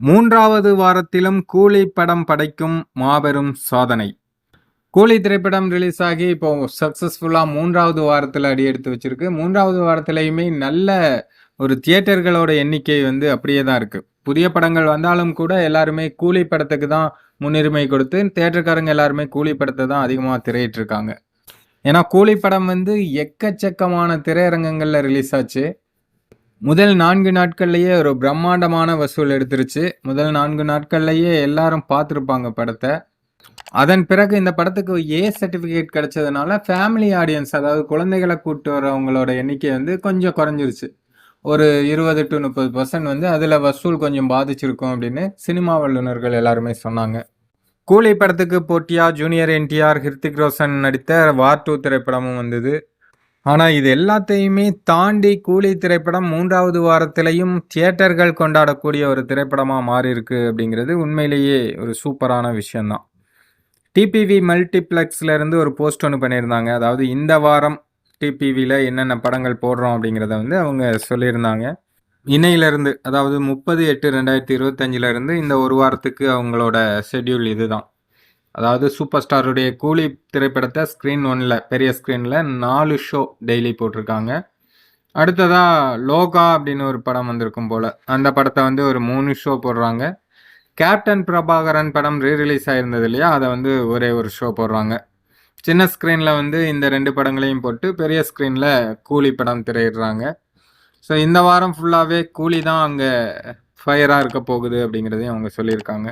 மூன்றாவது வாரத்திலும் கூலி படம் படைக்கும் மாபெரும் சாதனை. கூலி திரைப்படம் ரிலீஸ் ஆகி இப்போ சக்ஸஸ்ஃபுல்லாக மூன்றாவது வாரத்தில் அடி எடுத்து வச்சிருக்கு. மூன்றாவது வாரத்திலையுமே நல்ல ஒரு தியேட்டர்களோட எண்ணிக்கை வந்து அப்படியே தான் இருக்குது புதிய படங்கள் வந்தாலும் கூட எல்லாருமே கூலி படத்துக்கு தான் முன்னுரிமை கொடுத்து தியேட்டர்காரங்க எல்லாருமே கூலி படத்தை தான் அதிகமாக திரையிட்டு இருக்காங்க ஏன்னா கூலி படம் வந்து எக்கச்சக்கமான திரையரங்கங்களில் ரிலீஸ் ஆச்சு. முதல் நான்கு நாட்கள்லேயே ஒரு பிரம்மாண்டமான வசூல் எடுத்துருச்சு. முதல் நான்கு நாட்கள்லேயே எல்லாரும் பார்த்துருப்பாங்க படத்தை. அதன் பிறகு இந்த படத்துக்கு ஏ சர்டிஃபிகேட் கிடைச்சதுனால ஃபேமிலி ஆடியன்ஸ் அதாவது குழந்தைகளை கூப்பிட்டு வரவங்களோட எண்ணிக்கை வந்து கொஞ்சம் குறைஞ்சிருச்சு. ஒரு இருபது டு முப்பது பர்சன்ட் வந்து அதில் வசூல் கொஞ்சம் பாதிச்சிருக்கும் அப்படின்னு சினிமா வல்லுநர்கள் எல்லாருமே சொன்னாங்க. கூலி படத்துக்கு போட்டியாக ஜூனியர் என்டிஆர் ஹிருத்திக் ரோஷன் நடித்த வார் டூ திரைப்படமும் வந்தது. ஆனால் இது எல்லாத்தையுமே தாண்டி கூலி திரைப்படம் மூன்றாவது வாரத்திலையும் தியேட்டர்கள் கொண்டாடக்கூடிய ஒரு திரைப்படமாக மாறியிருக்கு அப்படிங்கிறது உண்மையிலேயே ஒரு சூப்பரான விஷயந்தான் டிபிவி மல்டிப்ளெக்ஸ்ல இருந்து ஒரு போஸ்ட் ஒன்று பண்ணியிருந்தாங்க. அதாவது இந்த வாரம் டிபிவியில் என்னென்ன படங்கள் போடுறோம் அப்படிங்கிறத வந்து அவங்க சொல்லியிருந்தாங்க. இன்னையிலேருந்து அதாவது முப்பது எட்டு ரெண்டாயிரத்தி இருபத்தஞ்சிலேருந்து இந்த ஒரு வாரத்துக்கு அவங்களோட ஷெட்யூல் இதுதான். அதாவது சூப்பர் ஸ்டாருடைய கூலி திரைப்படத்தை ஸ்க்ரீன் ஒன்ல பெரிய ஸ்க்ரீனில் நாலு ஷோ டெய்லி போட்டிருக்காங்க. அடுத்ததாக லோகா அப்படின்னு ஒரு படம் வந்திருக்கும் போல். அந்த படத்தை வந்து ஒரு மூணு ஷோ போடுறாங்க. கேப்டன் பிரபாகரன் படம் ரீ ரிலீஸ் ஆகிருந்தது இல்லையா? அதை வந்து ஒரே ஒரு ஷோ போடுறாங்க. சின்ன ஸ்க்ரீனில் வந்து இந்த ரெண்டு படங்களையும் போட்டு பெரிய ஸ்க்ரீனில் கூலி படம் திரையிடுறாங்க. ஸோ இந்த வாரம் ஃபுல்லாகவே கூலி தான் அங்கே ஃபயராக இருக்க போகுது அப்படிங்கிறதையும் அவங்க சொல்லியிருக்காங்க.